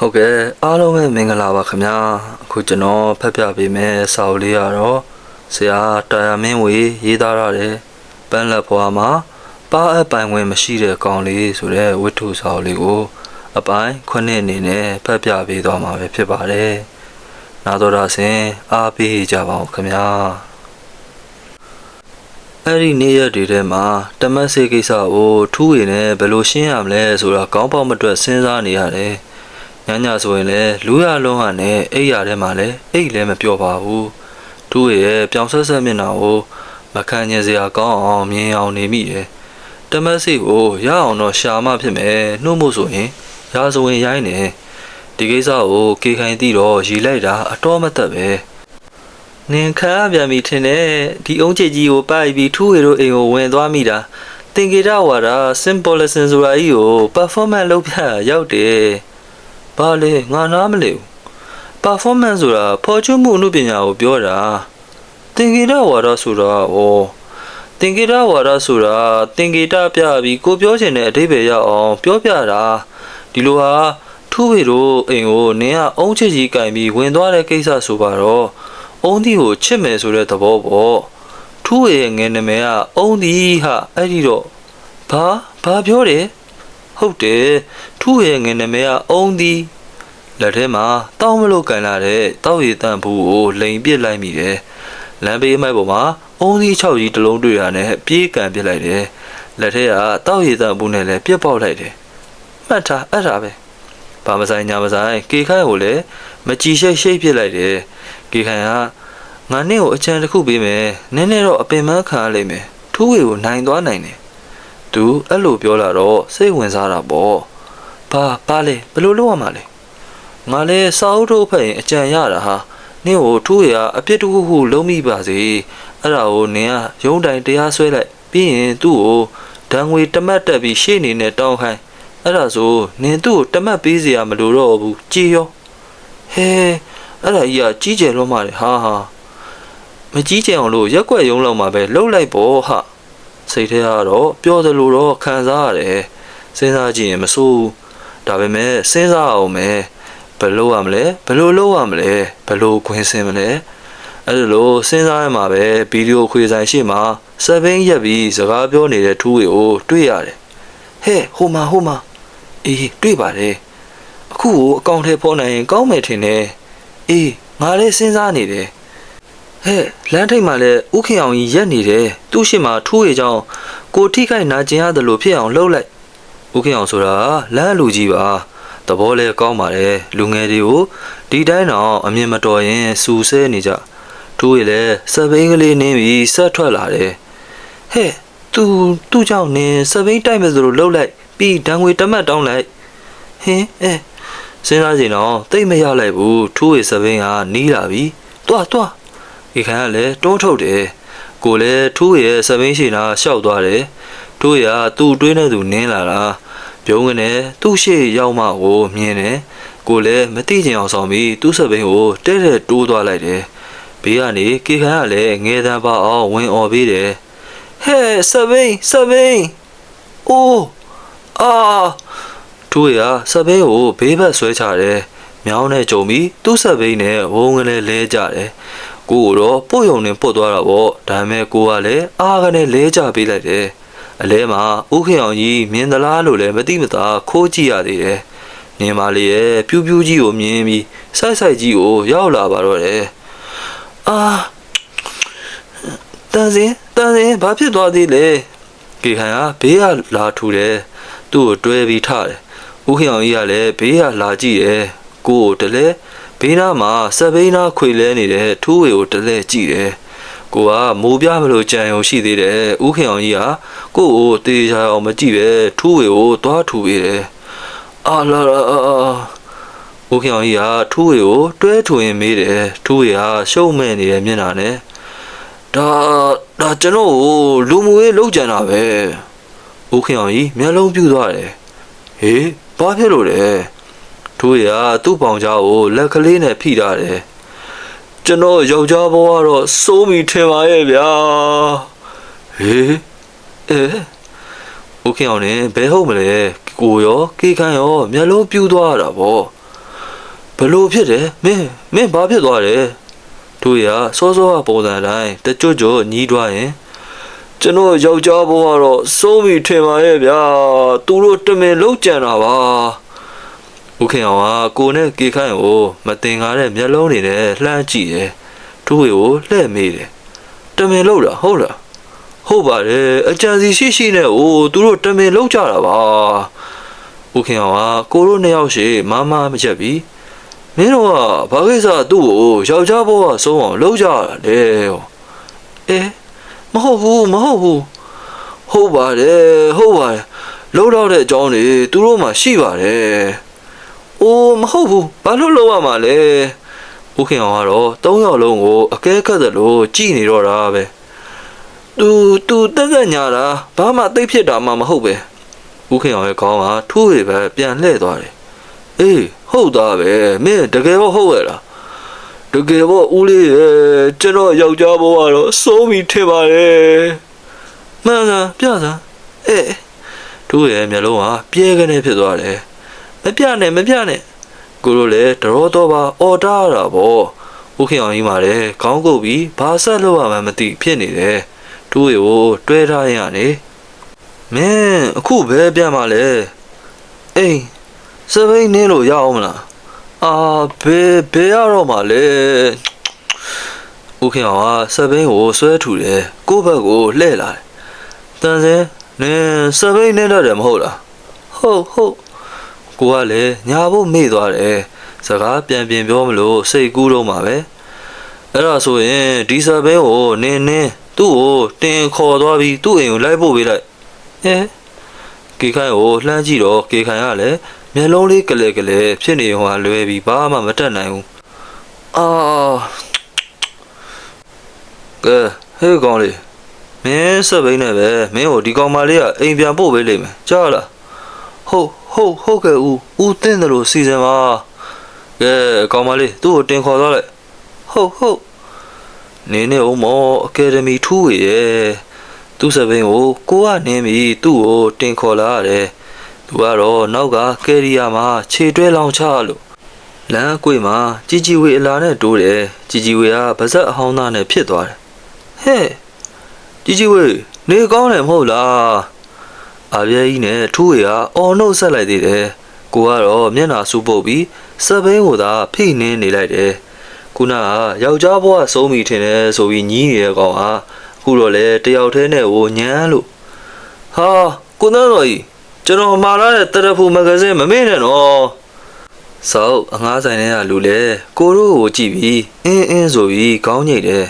ဟုတ်ကဲ့အားလုံးပဲမင်္ဂလာပါခင်ဗျာအခုကျွန်တော်ဖတ်ပြပေးမယ်စာအုပ်လေးကတော့ဆရာတာယာမင်းဝေရေးသားရတယ်ပန်းလက်ဘွားမှာပါအပ်ပိုင်ဝင်မရှိတဲ့ကောင်လေးဆိုတဲ့ဝတ္ထုစာအုပ်လေးကိုအပိုင်းခုနှစ်အနေနဲ့ဖတ်ပြပေးသွားမှာပဲဖြစ်ပါတယ်နာတော်တာဆင်အားပေးကြပါဦးခင်ဗျာအဲ့ဒီနေ့ရက်တွေထဲမှာတမတ်စေကိစ္စကိုထူးဝေနဲ့ဘယ်လိုရှင်းရမလဲဆိုတာကောင်းပေါက်မတွက်စဉ်းစားနေရတယ် ညညဆိုရင်လည်းလူရလုံးကနဲ့အိပ်ရထဲမှာလည်းအိတ်လည်းမပြောပါဘူးထူးဝေရဲ့ပြောင်ဆက်ဆက်မျက်နှာကိုမခံညင်စရာကောင်းအောင်မြင်အောင်နေမိတယ်တမတ်စေကိုရအောင်တော့ရှာမဖြစ်မယ်နှုတ်မို့ဆိုရင်ရာဇဝင်ရိုင်းနေဒီကိစ္စကိုကေခိုင်သိတော့ရီလိုက်တာအတော်မသက်ပဲနင်ခါပြန်ပြီထင်တယ်ဒီအုံးချစ်ကြီးကိုပိုက်ပြီးထူးဝေတို့အိမ်ကိုဝင်သွားမိတာတင်ကေတဝါဒ symbolism ဆိုတာကြီးကို performance လုပ်ပြရောက်တယ် ဘာလဲငါနားမလဲဘူး performance ဆိုတာဖော်ချမှုအမှုပညာကိုပြောတာတင်ကေတဝါဒဆိုတာဩတင်ကေတဝါဒဆိုတာတင်ကေတပြပြီးကိုပြောချင်တဲ့အဓိပ္ပာယ်ရအောင်ပြောပြတာဒီလိုဟာထူးဝေတို့အိမ်ကိုနင်ကအုံးချစ်ကြီးကင်ပြီးဝင်သွားတဲ့ကိစ္စဆိုပါတော့အုံးဒီကိုချစ်မယ်ဆိုတဲ့သဘောပေါ့ထူးရဲ့ငယ်နာမည်ကအုံးဒီဟာအဲ့ဒီတော့ဘာဘာပြောတယ်ဟုတ်တယ်ထူးရဲ့ငယ်နာမည်ကအုံးဒီ လက်ထဲမှာတောင်းမလို့ကန်လာတဲ့တောက်ရည်တန့်ဘူးကိုလိန်ပစ်လိုက်မိတယ်လမ်းဘေးမိုက်ပေါ်မှာအုံးဒီ6ကြီးတစ်လုံးတွေ့ရနဲ့ပြေးကန်ပစ်လိုက်တယ်လက်ထဲကတောက်ရည်တန့်ဘူးနဲ့လည်းပြစ်ပေါက်လိုက်တယ်မှတ်ထားအဲ့ဒါပဲဘာမဆိုင်ညာမဆိုင်ကေခိုင်ကိုလည်းမကြည်ရှိတ်ရှိတ်ပစ်လိုက်တယ်ကေခိုင်ကငါနဲ့ကိုအချမ်းတစ်ခုပေးမယ်နည်းနည်းတော့အပင်ပန်းခံရလိမ့်မယ်ထူးဝေကိုနိုင်သွားနိုင်တယ်သူအဲ့လိုပြောလာတော့စိတ်ဝင်စားတာပေါ့ဘာဘာလဲဘယ်လိုလုပ်ရမှာလဲ ငါလဲစာအုပ်ထုတ်ဖတ်ရင်အကြံရတာဟာနင့်ကိုထူးဝေကအပြစ်တစ်ခုခုလုံးမိပါစေအဲ့ဒါကိုနင်ကရုံးတိုင်တရားစွဲလိုက်ပြီးရင်သူ့ကိုဒဏ်ငွေတမတ်တက်ပြီးရှေ့နေနဲ့တောင်းခိုင်းအဲ့ဒါဆိုနင်သူ့ကိုတမတ်ပေးစရာမလိုတော့ဘူးကြည်ရောဟဲအဲ့ဒါကြီးကကြီးကျယ်လို့မှလေဟာဟာမကြီးကျယ်အောင်လို့ရက်ွက်ရုံးလောက်မှာပဲလှုပ်လိုက်ပေါ့ဟာစိတ်ထဲကတော့ပြောသလိုတော့ခံစားရတယ်စဉ်းစားကြည့်ရင်မဆိုးဘူးဒါပေမဲ့စဉ်းစားအောင်မယ် ဘယ်လိုရမလဲဘယ်လိုလုပ်ရမလဲဘယ်လိုခွင်းစင်မလဲအဲ့ဒါလို့စဉ်းစားရမှာပဲဗီဒီယိုခွေဆိုင်ရှိမှာစပင်းရက်ပြီးစကားပြောနေတဲ့ထူးဝေကိုတွေ့ရတယ်ဟဲ့ဟိုမှာဟိုမှာအေးတွေ့ပါတယ်အခုကိုအကောင့်ထဲပေါ်နိုင်ရင်ကောင်းမယ်ထင်တယ်အေးငါလည်းစဉ်းစားနေတယ်ဟဲ့လမ်းထိပ်မှာလည်းဥခင်အောင်ကြီးရက်နေတယ်သူ့ရှိမှထိုးရကြောင်းကိုထိခိုက်နာကျင်ရတယ်လို့ဖြစ်အောင်လှုပ်လိုက်ဥခင်အောင်ဆိုတာလမ်းလူကြီးပါ သဘောလဲကောင်းပါတယ်လူငယ်တွေကိုဒီတိုင်းတော့အမြင်မတော်ရင်စူဆဲနေကြထိုးရလဲစပိန်ကလေးနင်းပြီးဆက်ထွက်လာတယ်ဟဲ့သူသူ့ကြောင့်နင်းစပိန်တိုက်မယ်ဆိုလို့လှုပ်လိုက်ပြီးဒဏ်ငွေတမတ်တောင်းလိုက်ဟင်းအဲစဉ်းစားကြည့်တော့တိတ်မရလိုက်ဘူးထိုးရစပိန်ကနီးလာပြီတွားတွားဒီခါကလည်းတွန်းထုတ်တယ်ကိုလည်းထိုးရစပိန်ရှိနာရှောက်သွားတယ်ထိုးရသူ့တွေးနေသူနင်းလာတာ ပြုံးကနေသူ့ရှေ့ရောက်မှကိုမြင်တယ်ကိုလည်းမသိချင်အောင်ဆောင်ပြီးသူ့စပိန်ကိုတဲ့တဲ့တိုးသွားလိုက်တယ်ဘေးကနေကေခန်ကလည်းငယ်တန်းပါအောင်ဝင်អော်ပေးတယ်ဟဲ့စပိန်စပိန်အိုးအာထိုးရစပိန်ကိုဘေးဘက်ဆွဲချတယ်မြောင်းနဲ့ကြုံပြီးသူ့စပိန်နဲ့ဝုန်းကလေးလဲကြတယ်ကိုကတော့ပို့ယုံနဲ့ပုတ်သွားတာပေါ့ဒါပေမဲ့ကိုကလည်းအားကနေလဲကြပေးလိုက်တယ် အလဲမှာဥခေအောင်ကြီးမြင်သလားလို့လည်းမသိမသာခိုးကြည့်ရသေးတယ်နင်မလေးရဲ့ပြူးပြူးကြီးကိုမြင်ပြီးဆိုက်ဆိုက်ကြီးကိုရောက်လာပါတော့တယ်အာတန်စင်တန်စင်ဘာဖြစ်သွားသေးလဲကေခိုင်ကဘေးကလာထူတယ်သူ့ကိုတွဲပြီးထားတယ်ဥခေအောင်ကြီးကလည်းဘေးကလာကြည့်တယ်ကိုကိုတလဲဘေးနားမှာစက်ဘိန်းနာခွေလဲနေတဲ့ထူးဝေကိုတလဲကြည့်တယ် ကိုကမိုးပြမလို့ကြံရုံရှိသေးတယ်ဥခေအောင်ကြီးကကိုကိုတေးချာအောင်မကြည့်ပဲထူးဝေကိုသွားထူပေးတယ်အာလာလာဥခေအောင်ကြီးကထူးဝေကိုတွဲထူရင်မေးတယ်ထူးဝေကရှုံ့မဲ့နေတဲ့မျက်နှာနဲ့ဒါဒါကျွန်တော်ကိုလူမှုရေးလောက်ကြံတာပဲဥခေအောင်ကြီးမျက်လုံးပြူသွားတယ်ဟေးဘာဖြစ်လို့လဲထိုးရသူ့ပေါင်ကြားကိုလက်ကလေးနဲ့ဖိထားတယ် ကျွန်တော်ယောက်ျားဘဝကတော့စိုးမိထင်ပါရဲ့ဗျာဟေးအဲဥခင်အောင်နဲ့ဘဲဟုတ်မလဲကိုရောကေခန့်ရောမျက်လုံးပြူးသွားတာဗောဘလို့ဖြစ်တယ်မင်းမင်းဘာဖြစ်သွားတယ်သူရစောစောကပုံစံတိုင်းတကြွကြွညီးသွားရင်ကျွန်တော်ယောက်ျားဘဝကတော့စိုးပြီထင်ပါရဲ့ဗျာသူတို့တမင်လုံးကြံတာပါ ဦးခင်အောင်ကကိုနဲ့ကေခိုင်ကိုမတင်ကားတဲ့မျက်လုံးတွေနဲ့လှမ်းကြည့်တယ်သူ့ကိုလှည့်မေးတယ်တမင်လုံးတာဟုတ်လားဟုတ်ပါတယ်အကြံစီရှိရှိနဲ့အိုးသူတို့တမင်လုံးကြတာပါဦးခင်အောင်ကကိုတို့နှစ်ယောက်ရှိမမမချက်ပြီးမင်းတို့ကဘာကိစ္စသူ့ကိုယောက်ျားဘဝဆုံးအောင်လုံးကြတာလေဟောအဲမဟုတ်ဘူးမဟုတ်ဘူးဟုတ်ပါတယ်ဟုတ်ပါတယ်လုံးတော့တဲ့အကြောင်းတွေသူတို့မှရှိပါတယ် အိုးမဟုတ်ဘူးဘာလို့လုံးရမှာလဲဦးခင်အောင်ကတော့သုံးယောက်လုံးကိုအကဲခတ်သလိုကြည်နေတော့တာပဲသူသူတက်တက်ညာတာဘာမှသိပ်ဖြစ်တာမှမဟုတ်ပဲဦးခင်အောင်ရဲ့ခေါင်းကထိုးရပဲပြန်လှည့်သွားတယ်အေးဟုတ်သားပဲမင်းတကယ်တော့ဟုတ်ရဲ့လားတကယ်တော့ဦးလေးရဲ့ကျွန်တော်ယောက်ျားဘဝတော့စိုးပြီထင်ပါတယ်မှန်လားပြစမ်းအေးသူ့ရဲ့မျက်လုံးကပြဲကနေဖြစ်သွားတယ် မပြနဲ့မပြနဲ့ကိုလိုလေတရောတော့ပါအော်တားရတာပေါ့ဦးခင်အောင်ကြီးမာတယ်ခေါင်းကုပ်ပြီးဘာဆက်လို့ရမှန်းမသိဖြစ်နေတယ်သူ့ကိုတွဲထားရင်ကနေမင်းအခုဘယ်ပြန်มาလဲအေးစပိန်နင်းလို့ရအောင်မလားအာဘယ်ဘယ်ရတော့မှလဲဦးခင်အောင်ကစပိန်ကိုဆွဲထူတယ်ကိုယ့်ဘက်ကိုလှည့်လာတယ်တန်စင်နင်းစပိန်နင်းတတ်တယ်မဟုတ်လားဟုတ်ဟုတ် ကိုကလည်းညာဖို့မေ့သွားတယ်စကားပြန်ပြင်ပြောမလို့စိတ်ကူးတော့မှာပဲအဲ့ဒါဆိုရင်ဒီစပိန်ကိုနင်းနင်းသူ့ကိုတင်ခေါ်သွားပြီးသူ့အိမ်ကိုလိုက်ပို့ပေးလိုက်အဲကေခိုင်ကိုလှမ်းကြည့်တော့ကေခိုင်ကလည်းမျက်လုံးလေးကလေးကလေးဖြစ်နေဟောလွယ်ပြီးဘာမှမတတ်နိုင်ဘူးအာကဲဟေးကောင်လေးမင်းစပိန်နဲ့ပဲမင်းကိုဒီကောင်မလေးကအိမ်ပြန်ပို့ပေးလိမ့်မယ်ကြားလား ဟုတ်ဟုတ်ဟုတ်ကဲ့ဦးဦးတင်းတယ်လို့စီစဉ်ပါကဲကောင်မလေးသူ့ကိုတင်ခေါ်သွားလိုက်ဟုတ်ဟုတ်နေနေဦးမောအကယ်ဒမီထူးရဲ့သူ့စပိန်ကိုကိုကနင်းပြီးသူ့ကိုတင်ခေါ်လာရတယ်သူကတော့နောက်ကကယ်ရီယာမှာခြေတွဲလောင်ချလို့လမ်းအကွေ့မှာជីជីဝေအလာနဲ့တိုးတယ်ជីជីဝေကဗဇက်အဟောင်းသားနဲ့ဖြစ်သွားတယ်ဟဲ့ជីជីဝေနေကောင်းတယ်မဟုတ်လား အပြဲကြီးနဲ့ထူးဝေကအော်နှုတ်ဆက်လိုက်သေးတယ်ကိုကတော့မျက်နှာစူပုတ်ပြီးစပိန်ကိုသာဖိနှင်းနေလိုက်တယ်ခုနကယောက်ျားဘဝဆုံးပြီထင်တယ်ဆိုပြီးညီးနေတဲ့ကောင်ဟာအခုတော့လေတယောက်တည်းနဲ့ဟိုညမ်းလို့ဟာကိုနန်းတော်ကြီးကျွန်တော်မှာလာတဲ့တရဖူမဂဇင်းမမေ့နဲ့နော်စောက်အငားဆိုင်ထဲကလူလေကိုတို့ကိုကြည့်ပြီးအင်းအင်းဆိုပြီးခေါင်းညိတ်တယ်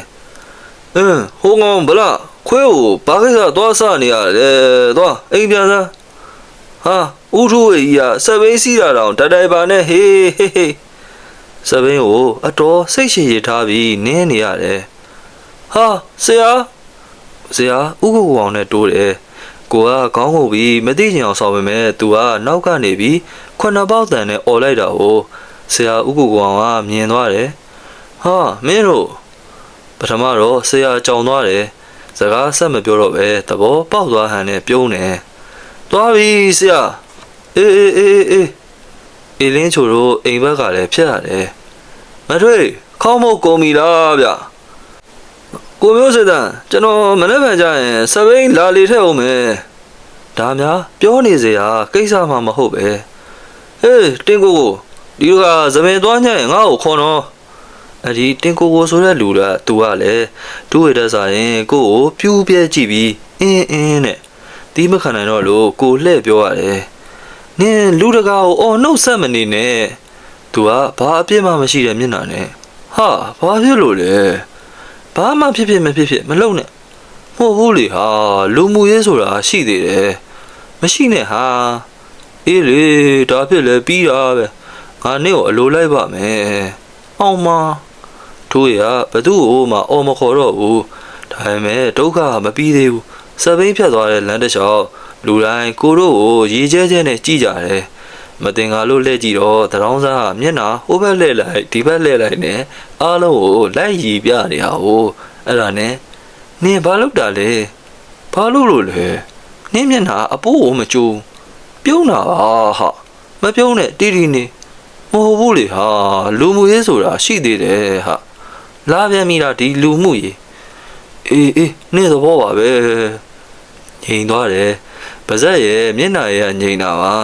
အင်းဟိုကောင်ဗလား ခွဲကိုဘာကိစ္စသွားစနေရတယ်သွားအိမ်ပြန်စမ်းဟာဥထုဝေကြီးကစပိန်စီးတာတောင်တတိုင်ပါနဲ့ဟေးဟေးဟေးစပိန်ကိုအတော်စိတ်ရှည်ရထားပြီးနင်းနေရတယ်ဟာဆရာဆရာဥက္ကုကောင်နဲ့တိုးတယ်ကိုကခေါင်းငုပ်ပြီးမသိချင်အောင်ဆောင်ပေမဲ့သူကနောက်ကနေပြီးခုနှစ်ပေါက်တန်နဲ့អော်လိုက်တာကိုဆရာဥက္ကုကောင်ကမြင်သွားတယ်ဟာမင်းတို့ပထမတော့ဆရာကြောင်သွားတယ် စကားဆက်မပြောတော့ပဲသဘောပေါက်သွားဟန်နဲ့ပြုံးတယ်သွားပြီဆရာအေးအေးအေးအေးအေးလင်းချိုတို့အိမ်ဘက်ကလည်းဖြစ်ရတယ်မထွေးခေါင်းမုတ်ကုန်ပြီလားဗျကိုမျိုးစေတန်ကျွန်တော်မနေ့ကကြရင်စပိန်လာလေထက်အောင်မယ်ဒါများပြောနေစရာကိစ္စမှမဟုတ်ပဲဟေးတင်းကိုကိုဒီကသပင်သွားညရင်ငါ့ကိုခေါ်တော့ အဒီတင်ကိုကိုဆိုတဲ့လူကသူကလည်းတူရတဲ့ဆိုင်ရင်ကိုကိုပြူးပြဲကြည့်ပြီးအင်းအင်းနဲ့တီးမခံနိုင်တော့လို့ကိုလှည့်ပြောရတယ်နင်လူတကာကိုအော်နှုတ်ဆက်မနေနဲ့သူကဘာအပြစ်မှမရှိတဲ့မျက်နှာနဲ့ဟာဘာဖြစ်လို့လဲဘာမှဖြစ်ဖြစ်မဖြစ်ဖြစ်မလုပ်နဲ့မဟုတ်ဘူးလေဟာလူမှုရေးဆိုတာရှိသေးတယ်မရှိနဲ့ဟာအေးလေဒါဖြစ်လဲပြီးတာပဲငါနေ့ကိုအလိုလိုက်ပါမယ်အောင်မ တို့ရဘသူ့ကိုမှအော်မခေါ်တော့ဘူးဒါပေမဲ့ဒုက္ခမပြီးသေးဘူးစပိန်ဖြတ်သွားတဲ့လမ်းတစ်လျှောက်လူတိုင်းကိုတို့ကိုရေကျဲကျဲနဲ့ကြည့်ကြတယ်မတင်ကားလို့လှည့်ကြည့်တော့တရောင်းစားကမျက်နှာဟိုဘက်လှည့်လိုက်ဒီဘက်လှည့်လိုက်နဲ့အားလုံးကိုလိုက်ရီပြနေတာဟိုအဲ့ဒါနဲ့နင်ဘာလုပ်တာလဲဘာလို့လို့လဲနင်းမျက်နှာအပိုးကိုမကြိုးပြုံးတာဟာမပြုံးနဲ့တီတီနေဟမဟုတ်ဘူးလေဟာလူမှုရေးဆိုတာရှိသေးတယ်ဟာ လာပြန်ပြီလားဒီလူမှုရေးအေးအေးနေ့သဘောပါပဲငြိမ်သွားတယ်ပါဇက်ရဲ့မျက်နှာရဲ့ငြိမ်တာပါ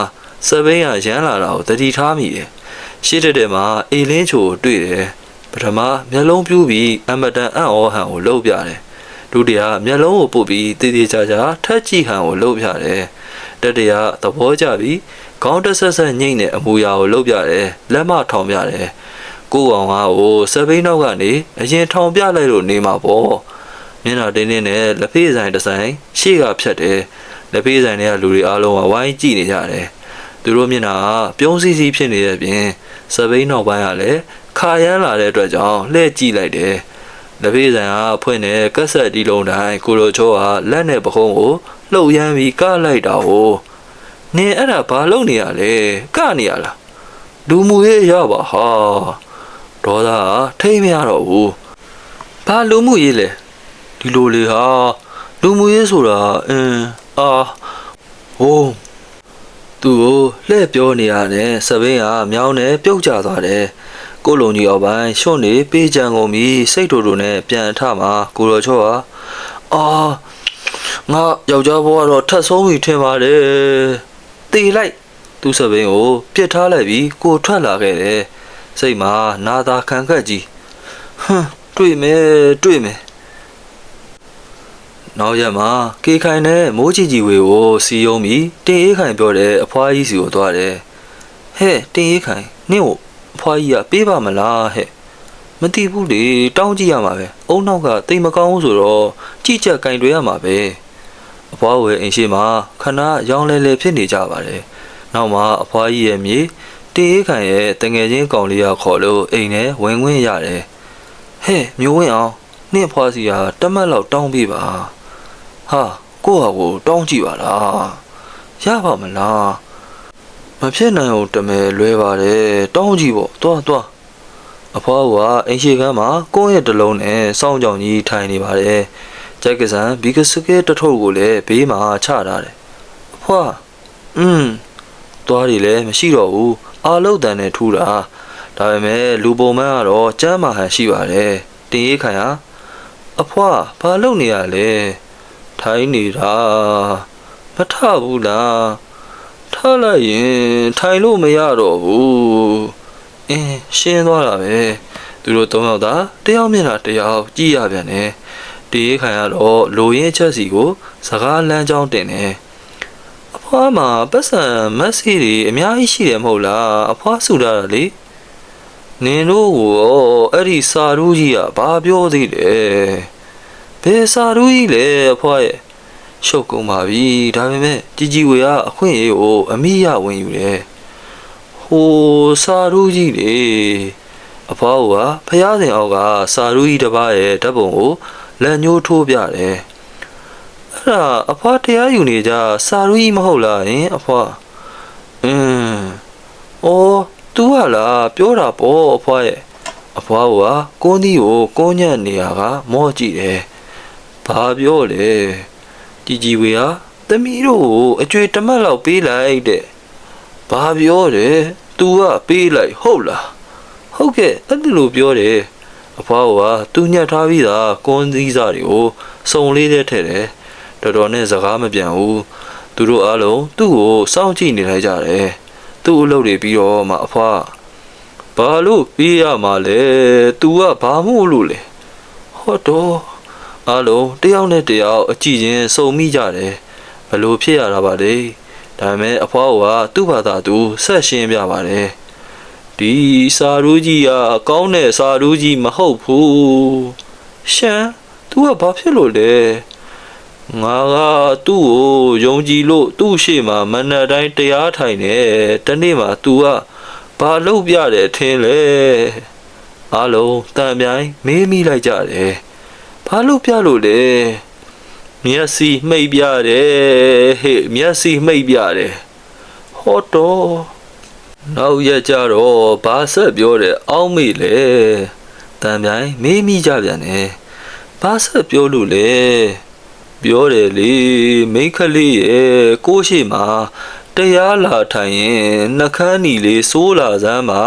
စပိန်ကရမ်းလာတာကိုတတိထားမိတယ်ရှေ့တက်တဲ့မှာအေလင်းချိုကိုတွေ့တယ်ပထမမျက်လုံးပြူးပြီးအမတန်အံ့ဩဟန်ကိုလှုပ်ပြတယ်ဒုတိယမျက်လုံးကိုပုတ်ပြီးတည်တည်ချာချာထက်ကြည့်ဟန်ကိုလှုပ်ပြတယ်တတိယသဘောကျပြီးခေါင်းတစ်ဆက်ဆက်ညှိမ့်တဲ့အမူအရာကိုလှုပ်ပြတယ်လက်မထောင်ပြတယ် ကိုအောင်ဟာကိုစပိန်နောက်ကနေအရင်ထောင်ပြလိုက်လို့နေမှာပေါ့မျက်နှာတင်းတင်းနဲ့လက်ဖေးဆိုင်တစ်ဆိုင်ရှေ့ကဖြတ်တယ်လက်ဖေးဆိုင်တွေကလူတွေအားလုံးကဝိုင်းကြည့်နေကြတယ်သူတို့မျက်နှာကပြုံးစီစီဖြစ်နေတဲ့အပြင်စပိန်နောက်ပိုင်းကလည်းခါရမ်းလာတဲ့အတွက်ကြောင့်လှည့်ကြည့်လိုက်တယ်လက်ဖေးဆိုင်ကဖွင့်တဲ့ကက်ဆက်ဒီလုံးတိုင်းကိုလိုချောကလက်နဲ့ပခုံးကိုလှုပ်ရမ်းပြီးကလိုက်တာဟိုနင်အဲ့ဒါဘာလုပ်နေရလဲကနေရလားလူမှုရေးရပါဟာ ဒေါသကထိမ့်မရတော့ဘူးဘာလူမှုရေးလဲဒီလိုလေဟာလူမှုရေးဆိုတာအင်းအာဟိုးသူ့ကိုလှည့်ပြောနေရတယ်စပင်းကမြောင်းနဲ့ပြုတ်ကျသွားတယ်ကိုလုံကြီးအောက်ပိုင်းရှွန့်နေပေးကြံကုန်ပြီးစိတ်တူတူနဲ့ပြန်အထမှာကိုရောချောကအာငါယောက်ျားဘဝတော့ထတ်ဆုံးပြီထင်ပါတယ်တေလိုက်သူ့စပင်းကိုပြစ်ထားလိုက်ပြီးကိုထွက်လာခဲ့တယ် စိတ်မှာနာသာခံခက်ကြီးဟမ်တွေ့မယ်တွေ့မယ်နောက်ရက်မှာကေခိုင်နဲ့မိုးကြည့်ကြည့်ဝေကိုစီယုံပြီးတင်အေးခိုင်ပြောတဲ့အဖွားကြီးစီကိုသွားတယ်ဟဲ့တင်အေးခိုင်နင့်ကိုအဖွားကြီးကပေးပါမလားဟဲ့မသိဘူးလေတောင်းကြည့်ရမှာပဲအုံနောက်ကတိမ်မကောင်းဘူးဆိုတော့ကြည့်ချက်ကင်တွေရမှာပဲအဖွားဝယ်အိမ်ရှိမှာခဏရောင်းလဲလဲဖြစ်နေကြပါတယ်နောက်မှာအဖွားကြီးရဲ့မြေ တင်အေးခိုင်ရဲ့တငယ်ချင်းကောင်လေးကခေါ်လို့အိမ်ထဲဝင်ခွင့်ရတယ်ဟဲ့မျိုးဝင်းအောင်နင့်အဖွားစီကတမက်လောက်တောင်းပေးပါဟာကိုယ့်ဟာကိုတောင်းကြည့်ပါလားရပါမလားမဖြစ်နိုင်အောင်တမဲလွဲပါတယ်တောင်းကြည့်ပေါ့သွားသွားအဖွားကအိမ်ရှိကမ်းမှာကိုယ့်ရဲ့တလုံးနဲ့စောင်းကြောင်ကြီးထိုင်နေပါတယ်ကြိုက်ကစံဘီကစကေတထုပ်ကိုလည်းဘေးမှာချထားတယ်အဖွားอืม သွားရီလည်းမရှိတော့ဘူးအာလုတ်တန်နဲ့ထူတာဒါပေမဲ့လူပုံမှန်ကတော့ကျမ်းမာဟန်ရှိပါတယ်တင်ရေးခိုင်ဟာအဖွားဘာလုပ်နေရလဲထိုင်းနေတာမထဘူးလားထလိုက်ရင်ထိုင်လို့မရတော့ဘူးအင်းရှင်းသွားတာပဲသူတို့သုံးယောက်သာတယောက်မျက်နှာတယောက်ကြည့်ရပြန်တယ်တေးခိုင်ကတော့လိုရင်းအချက်စီကိုစကားလမ်းကြောင်းတင်တယ် အဖွားမှာပတ်စံမက်ဆေ့တွေအများကြီးရှိတယ်မဟုတ်လားအဖွားဆူတာလေနင်တို့ကိုရောအဲ့ဒီစာရူးကြီးကဘာပြောသေးလဲဘယ်စာရူးကြီးလဲအဖွားရဲ့ရှုပ်ကုန်ပါပြီဒါပေမဲ့ជីជីဝေကအခွင့်အရေးကိုအမိရဝင်ယူတယ်ဟိုစာရူးကြီးလေအဖွားကဖျားစင်အောက်ကစာရူးကြီးတစ်ပါးရဲ့ဓာတ်ပုံကိုလက်ညှိုးထိုးပြတယ် အဲ့ဒါအဖွားတရားယူနေကြစာရူးကြီးမဟုတ်လားဟင်အဖွားအင်းအော် तू ကလားပြောတာပေါ့အဖွားရဲ့အဖွားကကိုင်းဒီကိုကိုညံ့နေရကမော့ကြည့်တယ်ဘာပြောလဲကြည်ကြည်ဝေဟာသမီးတို့ကိုအကျွေတမက်လောက်ပေးလိုက်တဲ့ဘာပြောတယ် तू ကပေးလိုက်ဟုတ်လားဟုတ်ကဲ့အဲ့ဒီလိုပြောတယ်အဖွားကသူညှက်ထားပြီးသားကွန်သီးစားတွေကိုစုံလေးတဲ့ထည့်တယ် တော်တော်နဲ့စကားမပြန်ဘူးသူတို့အားလုံးသူ့ကိုစောင့်ကြည့်နေလိုက်ကြတယ်သူ့အလုပ်တွေပြီးတော့မှအဖွားဘာလို့ပေးရမှာလဲ तू ကဘာမို့လို့လဲဟောတော့အားလုံးတယောက်နဲ့တယောက်အကြည့်ချင်းစုံမိကြတယ်ဘလို့ဖြစ်ရတာပါလေဒါပေမဲ့အဖွားကသူ့ဘာသာသူဆက်ရှင်းပြပါတယ်ဒီစာရူးကြီးကကောင်းတဲ့စာရူးကြီးမဟုတ်ဘူးရှမ်း तू ကဘာဖြစ်လို့လဲ ငါကသူ့ကိုယုံကြည်လို့သူ့ရှေ့မှာမနက်တိုင်းတရားထိုင်နေတနေ့မှာ तू ကဘာလုပ်ပြတယ်ထင်လဲအားလုံးတန်ပြိုင်မေးမိလိုက်ကြတယ်ဘာလို့ပြလို့လဲမျက်စိမှိတ်ပြတယ်ဟဲ့မျက်စိမှိတ်ပြတယ်ဟောတော့နောက်ရက်ကြတော့ဘာဆက်ပြောတယ်အောင်းမေလေတန်ပြိုင်မေးမိကြပြန်တယ်ဘာဆက်ပြောလို့လဲ ပြောတယ်လေမိန်းကလေးရဲ့ကိုရှိမှာ တရားလာထိုင်ရင်နှကန်းနီလေးစိုးလာစမ်းပါ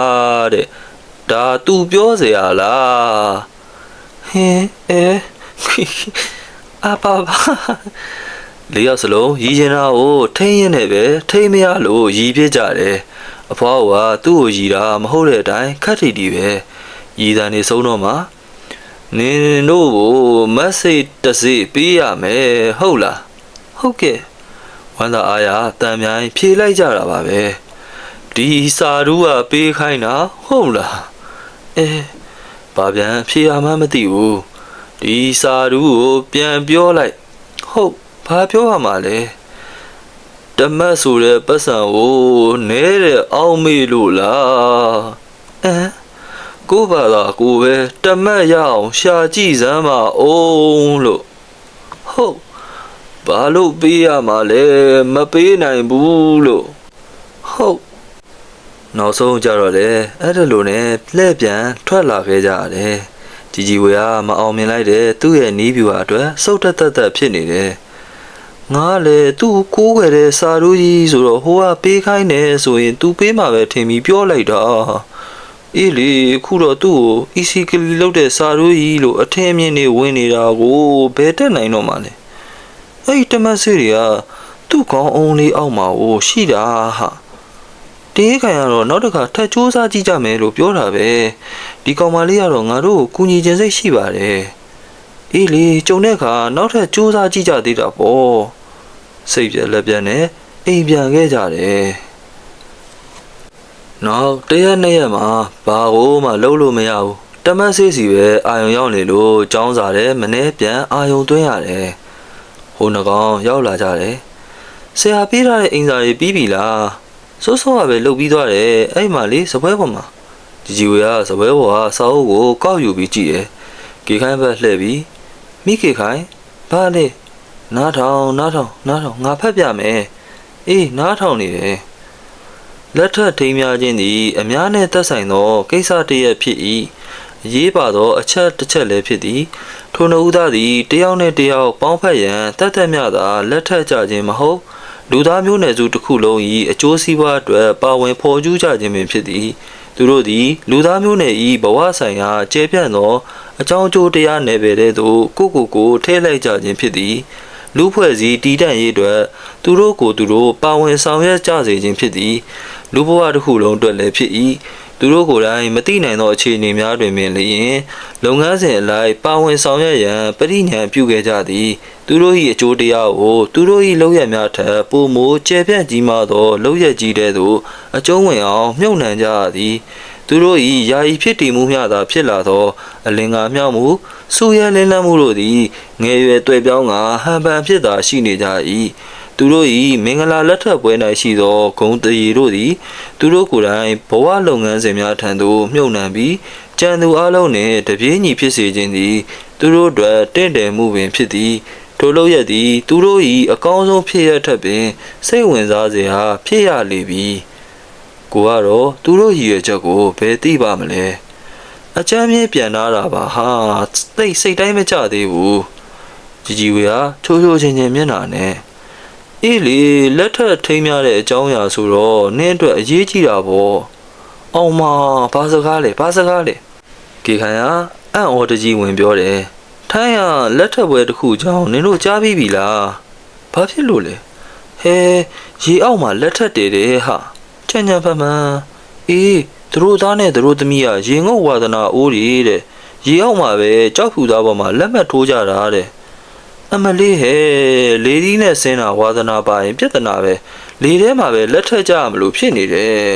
တဲ့ဒါသူပြောเสียလားဟင်းအဲအပါပါလေးယောက်စလုံးရီရင်တာကိုထိန်းရင်နဲ့ပဲထိန်းမရလို့ရီပြစ်ကြတယ်အဖွားကသူ့ကိုရီတာမဟုတ်တဲ့အတိုင်းခက်ထီတီပဲရီတန်နေဆုံးတော့မှာ နင်တို့ကိုမက်ဆေ့တစ်စိပေးရမယ်ဟုတ်လားဟုတ်ကဲ့ဝမ်းသာအားရတန်မြိုင်ဖြေလိုက်ကြတာပါပဲဒီစာရူးကပေးခိုင်းတာဟုတ်လားအဲဘာပြန်ဖြေရမှန်းမသိဘူးဒီစာရူးကိုပြန်ပြောလိုက်ဟုတ်ဘာပြောရမှာလဲတမတ်ဆိုတဲ့ပတ်စံကိုနဲတဲ့အောင်းမေးလို့လားအဲ ကိုပါလားကိုပဲတမတ်ရအောင်ရှာကြည့်စမ်းပါအောင်လို့ဟုတ် ဘာလို့ပေးရမှာလဲမပေးနိုင်ဘူးလို့ဟုတ်နောက်ဆုံးကြတော့လေအဲ့ဒါလိုနဲ့လှည့်ပြန်ထွက်လာခဲ့ကြရတယ်ជីជីဝေကမအောင်မြင်လိုက်တဲ့သူ့ရဲ့နီးပြူဟာအတွက်စုတ်တက်တက်တက်ဖြစ်နေတယ်ငါလေသူ့ကိုးခွေတဲ့စာရူးကြီးဆိုတော့ဟိုကပေးခိုင်းတယ်ဆိုရင် तू ပေးမှာပဲထင်ပြီးပြောလိုက်တာ အေးလေခုတော့သူ့ကို EC ကလေးလောက်တဲ့စာရူးကြီးလို့အထင်အမြင်နေဝင်နေတာကိုဘယ်တက်နိုင်တော့မှလဲအဲ့ဒီတမတ်စေးတွေကသူ့ကောင်းအောင်လေးအောက်မှာကိုရှိတာဟာတင်းခိုင်ကတော့နောက်တစ်ခါထပ်စူးစမ်းကြည့်ကြမယ်လို့ပြောတာပဲဒီကောင်မလေးကတော့ငါတို့ကိုကူညီခြင်းစိတ်ရှိပါတယ်အေးလေကြုံတဲ့အခါနောက်ထပ်စူးစမ်းကြည့်ကြသေးတာပေါ့စိတ်ပြက်လက်ပြက်နဲ့အိမ်ပြန်ခဲ့ကြတယ် နောက်တရက်နှစ်ရက်မှာဘာကိုမှလှုပ်လို့မရဘူးတမတ်ဆေးစီပဲအာယုံရောက်နေလို့ចောင်းစားတယ်မနေ့ပြန်အာယုံသွင်းရတယ်ဟိုနှကောင်ရောက်လာကြတယ်ဆရာပေးထားတဲ့အိမ်စာတွေပြီးပြီလားစိုးစိုးကပဲလှုပ်ပြီးသွားတယ်အဲ့မှာလေစပွဲပေါ်မှာဂျီဂျီဝေကစပွဲပေါ်ကစာအုပ်ကိုကောက်ယူပြီးကြည့်တယ်ကေခိုင်းဘက်လှည့်ပြီးမိကေခိုင်းဘာလဲနားထောင်နားထောင်နားထောင်ငါဖတ်ပြမယ်အေးနားထောင်နေတယ် လက်ထပ်ထိမ်းများခြင်းသည် အများနဲ့သက်ဆိုင်သောကိစ္စတစ်ရပ်ဖြစ်၏အရေးပါသော အချက်တစ်ချက်လည်းဖြစ်သည်ထိုနှုတ်သားသည်တယောက်နဲ့တယောက်ပေါင်းဖက်ရန်တတ်တတ်မြသာလက်ထပ်ကြခြင်းမဟုတ်လူသားမျိုးနွယ်စုတစ်ခုလုံး၏အကျိုးစီးပွားအတွက်ပါဝင်ဖော်ကျူးကြခြင်းပင်ဖြစ်သည်သူတို့သည်လူသားမျိုးနွယ်၏ဘဝဆိုင်ရာကျေပြန့်သောအကြောင်းအကျိုးတရားနယ်ပယ်တဲ့သို့ကိုကိုကိုထဲလိုက်ကြခြင်းဖြစ်သည်လူဖွဲ့စည်းတည်တံ့ရေးအတွက်သူတို့ကိုသူတို့ပါဝင်ဆောင်ရွက်ကြစေခြင်းဖြစ်သည် လူဘဝတစ်ခုလုံးအတွက်လည်းဖြစ်၏သူတို့ကိုယ်တိုင်မသိနိုင်သောအခြေအနေများတွင်ပင်လျင်လုပ်ငန်းစဉ်အလိုက်ပါဝင်ဆောင်ရွက်ရန်ပရိညာပြုခဲ့ကြသည်သူတို့၏အကျိုးတရားကိုသူတို့၏လုပ်ရများထက်ပိုမိုကျေပြန့်ကြီးမားသောလုပ်ရကြီးတဲ့သို့အကျုံးဝင်အောင်မြုပ်နှံကြရသည်သူတို့၏ယာယီဖြစ်တည်မှုမျှသာဖြစ်လာသော အလင်္ကာမျှမှုစူရန်လင်းလန်းမှုတို့သည်ငယ်ရွယ်တွေ့ပြောင်းကဟန်ပန်ဖြစ်သာရှိနေကြ၏ သူတို့၏မင်္ဂလာလက်ထပ်ပွဲ၌ရှိသောဂုံတရီတို့သည် သူတို့ကိုယ်တိုင်ဘဝလုပ်ငန်းစဉ်များထံသို့မြုပ်နှံပြီးကြံသူအလုံးနှင့်တပြေးညီဖြစ်စေခြင်းသည် သူတို့အတွက်တင့်တယ်မှုပင်ဖြစ်သည်ထိုလို့ရသည် သူတို့၏အကောင်းဆုံးဖြစ်ရထက်ပင် စိတ်ဝင်စားစရာဖြစ်ရလေပြီကိုကတော့သူတို့ရည်ရွယ်ချက်ကိုဘယ်သိပါမလဲအချမ်းမြင့်ပြန်လာတာပါဟာသိစိတ်တိုင်းမကြသေးဘူးជីជីဝေဟာချိုးချိုးချင်းချင်းမျက်နှာနဲ့ အေးလေလက်ထပ်ထိမ်းများတဲ့အကြောင်းအရာဆိုတော့နင်းအတွက်အရေးကြီးတာပေါ့။အောင်မဘာစကားလဲဘာစကားလဲ။ကေခိုင်ကအံ့ဩတကြီးဝင်ပြောတယ်။ထိုင်းကလက်ထပ်ပွဲတစ်ခုကြောင်းနင်တို့ကြားပြီးပြီလား။ဘာဖြစ်လို့လဲ။ဟဲရေအောက်မှာလက်ထပ်တယ်တဲ့ဟာ။ချမ်းချမ်းဖမ်းဖမ်းအေးသူတို့သားနဲ့သူတို့သမီးကရေငုတ်ဝါဒနာအိုးရီတဲ့။ရေအောက်မှာပဲကြောက်ဖြူသားပေါ်မှာလက်မှတ်ထိုးကြတာတဲ့။ အမလေးဟဲ့လေဒီနဲ့ဆင်းတာဝါသနာပါရင်ပြဿနာပဲလေထဲမှာပဲလက်ထက်ကြရမလို့ဖြစ်နေတယ်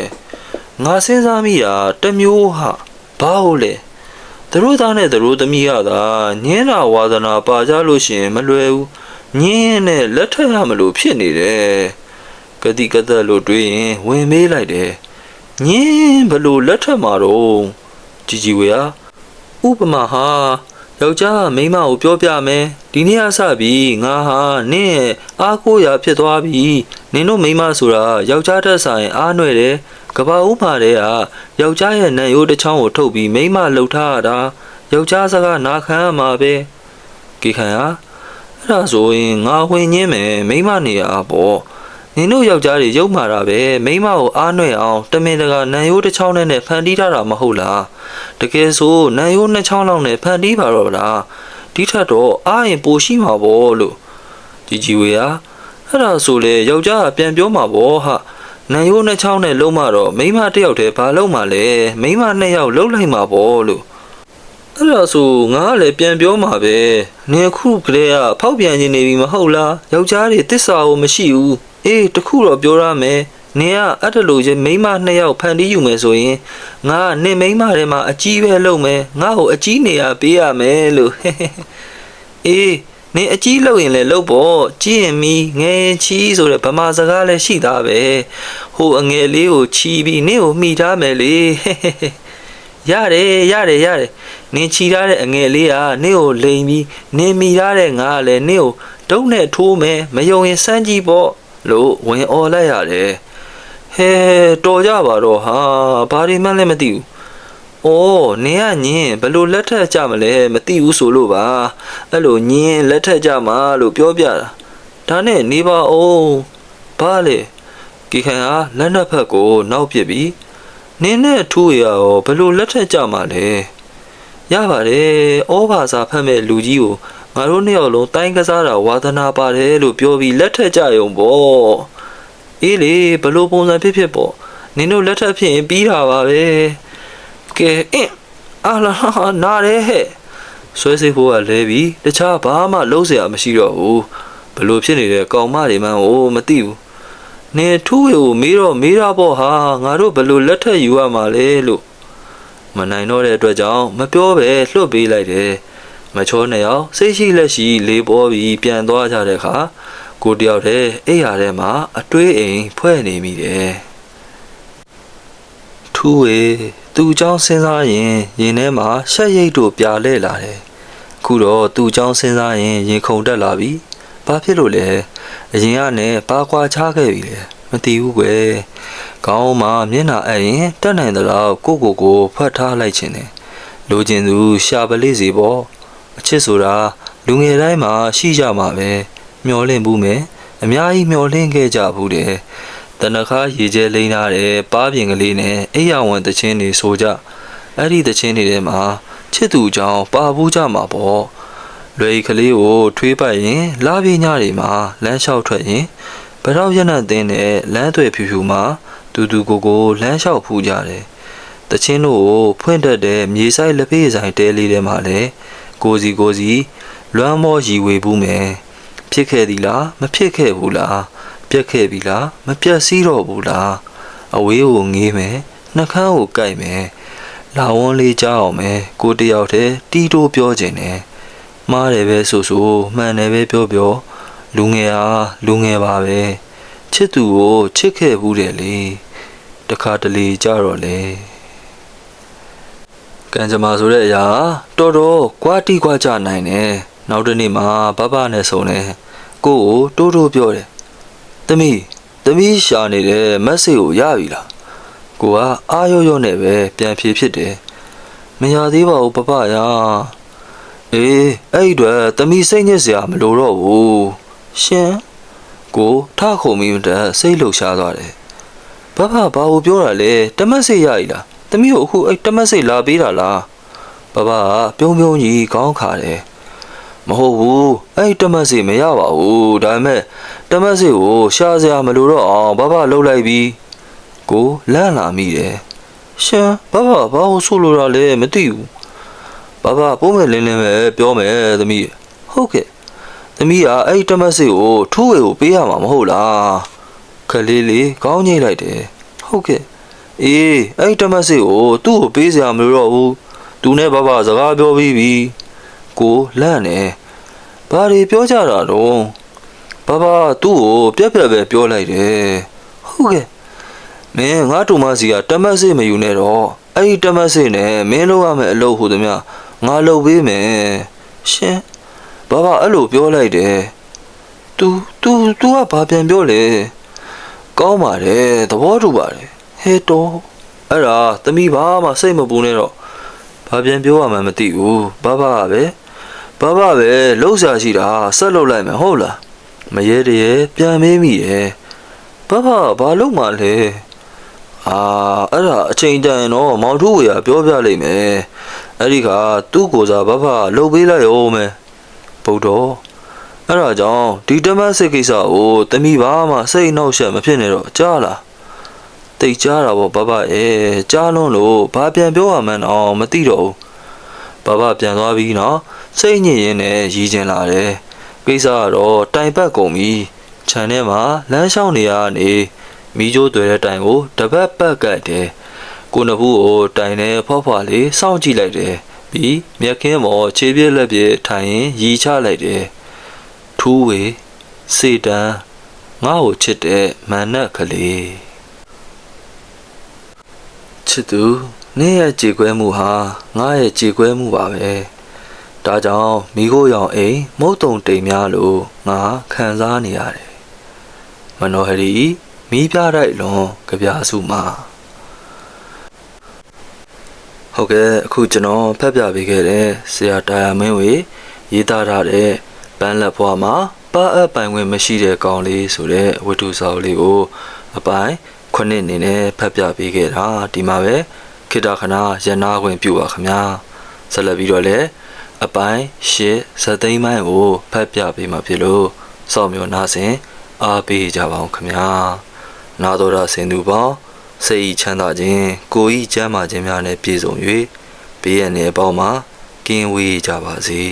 ငါစဉ်းစားမိတာတစ်မျိုးဟာဘာဟုတ်လဲသူတို့သားနဲ့သူတို့သမီးရတာညင်းတာဝါသနာပါကြလို့ရှရင်မလွယ်ဘူးညင်းနဲ့လက်ထက်ရမလို့ဖြစ်နေတယ်ကတိကသက်လို့တွေးရင်ဝင်မေးလိုက်တယ်ညင်းဘလို့လက်ထက်မှာတော့ជីជីဝေဟာဥပမာဟာ ယောက်ျားကမိန်းမကိုပြောပြမယ်ဒီနေ့အစပြီးငါဟာနင့်ရဲ့အားကိုးရာဖြစ်သွားပြီနင်တို့မိန်းမဆိုတာယောက်ျားတက်ဆိုင်အားနွယ်တယ်ကဘာဦးမာတဲ့ကယောက်ျားရဲ့နံရိုးတစ်ချောင်းကိုထုတ်ပြီးမိန်းမလှုပ်ထားရတာယောက်ျားစကားနာခံရမှာပဲကေခံဟာအဲ့ဒါဆိုရင်ငါဝင်ညင်းမယ်မိန်းမနေရပေါ့ နင်တို့ယောက်ျားတွေရုပ်မာတာပဲမိန်းမကိုအားနှွဲ့အောင်တမင်တကာနန်ရိုးတစ်ချောင်းနဲ့နဲ့ဖန်တီးထားတာမဟုတ်လားတကယ်ဆိုနန်ရိုးနှစ်ချောင်းလောက်နဲ့ဖန်တီးပါတော့ဗလားဒီထက်တော့အားရင်ပိုရှိမှာပေါ့လို့ជីជីဝေဟာအဲ့ဒါဆိုလေယောက်ျားကပြန်ပြောမှာပေါ့ဟာနန်ရိုးနှစ်ချောင်းနဲ့လုံးမတော့မိန်းမတစ်ယောက်တည်းဘာလုံးမှာလဲမိန်းမနှစ်ယောက်လုံးလိုက်မှာပေါ့လို့အဲ့ဒါဆိုငါကလည်းပြန်ပြောမှာပဲနင်အခုကလေးကဖောက်ပြန်နေနေပြီမဟုတ်လားယောက်ျားတွေတစ္ဆာကိုမရှိဘူး အေးတခုတော့ပြောရမယ်နင်ကအဲ့ဒါလိုချင်းမိန်းမနှစ်ယောက်ဖန်တီးယူမယ်ဆိုရင်ငါကနင်မိန်းမထဲမှာအကြီးပဲလုပ်မယ်ငါ့ကိုအကြီးနေရပေးရမယ်လို့အေးနင်အကြီးလုပ်ရင်လည်းလုပ်ပေါ့ကြည့်ရင်မီငယ်ရင်ချီဆိုတဲ့ဗမာစကားလည်းရှိသားပဲဟိုအငယ်လေးကိုချီပြီးနင့်ကိုမှီထားမယ်လေရတယ်ရတယ်ရတယ်နင်ချီထားတဲ့အငယ်လေးကနင့်ကိုလိန်ပြီးနင်မိထားတဲ့ငါကလည်းနင့်ကိုဒုံနဲ့ထိုးမယ်မယုံရင်စမ်းကြည့်ပေါ့ လို့ဝင်អော်လိုက်ရတယ်ဟဲတော်ကြပါတော့ဟာဘာတွေမှလည်းမသိဘူး။အော်နင်ကညင်ဘယ်လိုလက်ထက်ကြမလဲမသိဘူးဆိုလို့ပါ။အဲ့လိုညင်လက်ထက်ကြမှာလို့ပြောပြတာ။ဒါနဲ့နေပါအောင်။ဘာလဲ။ကိခိုင်ဟာလက်နှစ်ဖက်ကိုနောက်ပစ်ပြီးနင်းနဲ့ထူးရရောဘယ်လိုလက်ထက်ကြမှာလဲရပါတယ်ဩဘာသာဖတ်မဲ့လူကြီးကို ငါတို့နှစ်ယောက်လုံးတိုင်းကစားတာဝါသနာပါတယ်လို့ပြောပြီးလက်ထက်ကြရုံပေါ့အေးလေဘယ်လိုပုံစံဖြစ်ဖြစ်ပေါ့နင်တို့လက်ထက်ဖြစ်ရင်ပြီးတာပါပဲကဲအင်းအာလာနားရဲဟဲ့ဆွဲစိတ်ဖို့ကလဲပြီးတခြားဘာမှလုံးစရာမရှိတော့ဘူးဘယ်လိုဖြစ်နေတဲ့ကောင်မတွေမှန်းဟိုမသိဘူးနေထူးကိုမေးတော့မေးတာပေါ့ဟာငါတို့ဘယ်လိုလက်ထက်ယူရမှာလဲလို့မနိုင်တော့တဲ့အတွက်ကြောင့်မပြောပဲလှုပ်ပေးလိုက်တယ် မချောနှစ်ယောက်စိတ်ရှိလက်ရှိလေးပေါ်ပြီးပြန်သွားကြတဲ့အခါကိုတယောက်တည်းအိယာထဲမှာအတွေးအိမ်ဖွဲ့နေမိတယ်ထူးဝေသူ့เจ้าစဉ်းစားရင်ရင်ထဲမှာရှက်ရိတ်တို့ပြာလဲလာတယ်ခုတော့သူ့เจ้าစဉ်းစားရင်ရင်ခုန်တက်လာပြီဘာဖြစ်လို့လဲအရင်ကနဲ့ပါကွာချခဲ့ပြီလေမသိဘူးကွယ်ခေါင်းမှာမျက်နှာအပ်ရင်တက်နိုင်တဲ့တော့ကိုကိုကိုဖတ်ထားလိုက်ခြင်းတယ်လိုချင်သူရှာပလေးစီပေါ့ အချစ်ဆိုတာလူငယ်တိုင်းမှာရှိကြမှာပဲမျောလင့်ဘူးမယ်အများကြီးမျောလင့်ခဲ့ကြဘူးတယ်တနခါရေကျဲလိမ့်ထားတဲ့ပါးပြင်ကလေးနဲ့အိယာဝန်တချင်းတွေဆိုကြအဲ့ဒီတချင်းတွေထဲမှာချစ်သူကြောင့်ပါဘူးကြမှာပေါ့လွယ်ကလေးကိုထွေးပတ်ရင်လာပြညတွေမှာလမ်းလျှောက်ထွက်ရင်ဗရောက်ရနတ်တင်းနဲ့လမ်းသွေဖြူဖြူမှာတူတူကိုကိုလမ်းလျှောက်ဖူးကြတယ်။တချင်းတို့ကိုဖွင့်တတ်တဲ့မြေဆိုင်လက်ဖေးဆိုင်တဲလေးထဲမှာလည်း ကိုစီကိုစီလွမ်းမောရီဝေဘူးမယ်။ဖြစ်ခဲ့သည်လားမဖြစ်ခဲ့ဘူးလားပြက်ခဲ့ပြီလားမပြက်စီးတော့ဘူးလားအဝေးကိုငေးမယ်နှကန်းကိုကိုက်မယ်လာဝန်းလေးကြောက်အောင်မယ်ကိုတယောက်တည်းတီးတိုးပြောခြင်းနဲ့မှားတယ်ပဲဆိုဆိုမှန်တယ်ပဲပြောပြောလူငယ်ဟာလူငယ်ပါပဲချစ်သူကိုချစ်ခဲ့ဘူးတယ်လေတခါတလေကြတော့လေ ကံကြမ္မာဆိုတဲ့အရာတော်တော်ကွာတိကွာကြနိုင်တယ်နောက်တစ်နေ့မှာဘဘနဲ့ဆုံတယ်ကိုကိုတိုးတိုးပြောတယ်သမီးသမီးရှာနေတဲ့မက်ဆေ့ကိုရပြီလားကိုကအာရော့ရော့နဲ့ပဲပြန်ဖြေဖြစ်တယ်မရသေးပါဘူးဘဘရာအေးအဲ့ဒီအတွက်သမီးစိတ်ညစ်စရာမလိုတော့ဘူးရှင်ကိုထခုံမိမတက်စိတ်လှုပ်ရှားသွားတယ်ဘဘဘာကိုပြောတာလဲတမက်စိတ်ရည်လား သမီးကိုအခုအဲ့တမက်စိတ်လာပေးတာလားဘဘကပြုံးပြုံးကြီးခေါင်းခါတယ်မဟုတ်ဘူးအဲ့ဒီတမက်စိတ်မရပါဘူးဒါပေမဲ့တမက်စိတ်ကိုရှားစရာမလိုတော့အောင်ဘဘလှုပ်လိုက်ပြီးကိုလန့်လာမိတယ်ရှင်ဘဘဘာကိုဆိုလိုတာလဲမသိဘူးဘာဘာပုံးမဲ့လင်းလင်းပဲပြောမယ်သမီးဟုတ်ကဲ့သမီးကအဲ့ဒီတမတ်စိတ်ကိုထူးဝေကိုပေးရမှာမဟုတ်လားခလေးလေးကောင်းငိမ့်လိုက်တယ်ဟုတ်ကဲ့ အေးအဲ့ဒီတမတ်စိတ်ကိုသူ့ကိုပေးစရာမလိုတော့ဘူးသူနဲ့ဘာဘာစကားပြောပြီးပြီကိုလန့်နေဘာတွေပြောကြတာတော့ဘာဘာသူ့ကိုပြက်ပြက်ပဲပြောလိုက်တယ်ဟုတ်ကဲ့မင်းငါတူမစီကတမတ်စိတ်မယူနဲ့တော့အဲ့ဒီတမတ်စိတ်နဲ့မင်းလုပ်ရမယ့်အလုပ်ဟူသည်မငါလုပ်ပေးမယ်ရှင်ဘာဘာအဲ့လိုပြောလိုက်တယ် तू तू तू ကဘာပြန်ပြောလဲကောင်းပါတယ်သဘောတူပါတယ် ဟဲတော့အဲ့ဒါသမီးဘာမှစိတ်မပူနဲ့တော့ဘာပြန်ပြောရမှန်းမသိဘူးဘာဘာကပဲဘာဘာပဲလှုပ်ရှားရှိတာဆက်လုပ်လိုက်မယ်ဟုတ်လားမရဲတည်းပြန်မေးမိတယ်ဘဘဘာလုပ်မှလဲအာအဲ့ဒါအချိန်တန်ရင်တော့မောင်ထုဝေကပြောပြလိမ့်မယ်အဲ့ဒီကသူ့ကိုယ်စားဘဘလှုပ်ပေးလိုက်အောင်မယ်ဗုဒ္ဓအဲ့ဒါကြောင့်ဒီတမတ်စစ်ကိစ္စကိုတမိဘာမှစိတ်နှောက်ယှက်မဖြစ်နဲ့တော့ကြားလား တိတ်ကြားတာပေါ့ဘဘရဲ့ကြားလွန်းလို့ဘာပြန်ပြောရမှန်းတော့မသိတော့ဘူးဘဘပြန်သွားပြီနော်စိတ်ညစ်ရင်းနဲ့ရီကျင်လာတယ်ကိစ္စကတော့တိုင်ပတ်ကုန်ပြီခြံထဲမှာလမ်းလျှောက်နေရကနေမိကျိုးတွေတဲ့တိုင်ကိုတပတ်ပတ်ကတ်တယ်ကိုနဘူးကိုတိုင်နဲ့ဖွားဖွားလေးစောင့်ကြည့်လိုက်တယ်ပြီးမြက်ခင်းပေါ်ခြေပြက်လက်ပြက်ထိုင်ရင်ရီချလိုက်တယ်ထူးဝေစေတန်းငါ့ကိုချစ်တဲ့မန်နက်ကလေး ချစ်သူနင့်ရဲ့ကြေကွဲမှုဟာငါရဲ့ကြေကွဲမှုပါပဲဒါကြောင့်မိခိုးရောင်အိမ်မုတ်တုံတိမ်များလို့ငါခံစားနေရတယ်မနောဟရီမိပြတိုက်လွန်ကြပြစုမှာဟုတ်ကဲ့အခုကျွန်တော်ဖတ်ပြပေးခဲ့တဲ့ဆရာတာယာမင်းဝေရေးသားထားတဲ့ပန်းလက်ဘွားမှာပါအပ်ပိုင်ဝင်မရှိတဲ့ကောင်လေးဆိုတဲ့ဝတ္ထုစာအုပ်လေးကိုအပိုင်း ခုနှစ်အနေနဲ့ဖတ်ပြပေးခဲ့တာဒီမှာပဲခေတ္တခဏရန်နာခွင့်ပြုပါခင်ဗျာဆက်လက်ပြီးတော့လည်းအပိုင်းရှစ်ဇတ်သိမ်းပိုင်းကိုဖတ်ပြပေးမှာဖြစ်လို့စောင့်မျှော်နာစဉ်အားပေးကြပါအောင်ခင်ဗျာနာတော်တာစင်သူပေါင်းစိတ်ဤချမ်းသာခြင်းကိုယ်ဤကျမ်းမာခြင်းများနဲ့ပြည့်စုံ၍ဘေးရန်တွေအပေါင်းမှာကင်းဝေးကြပါစေ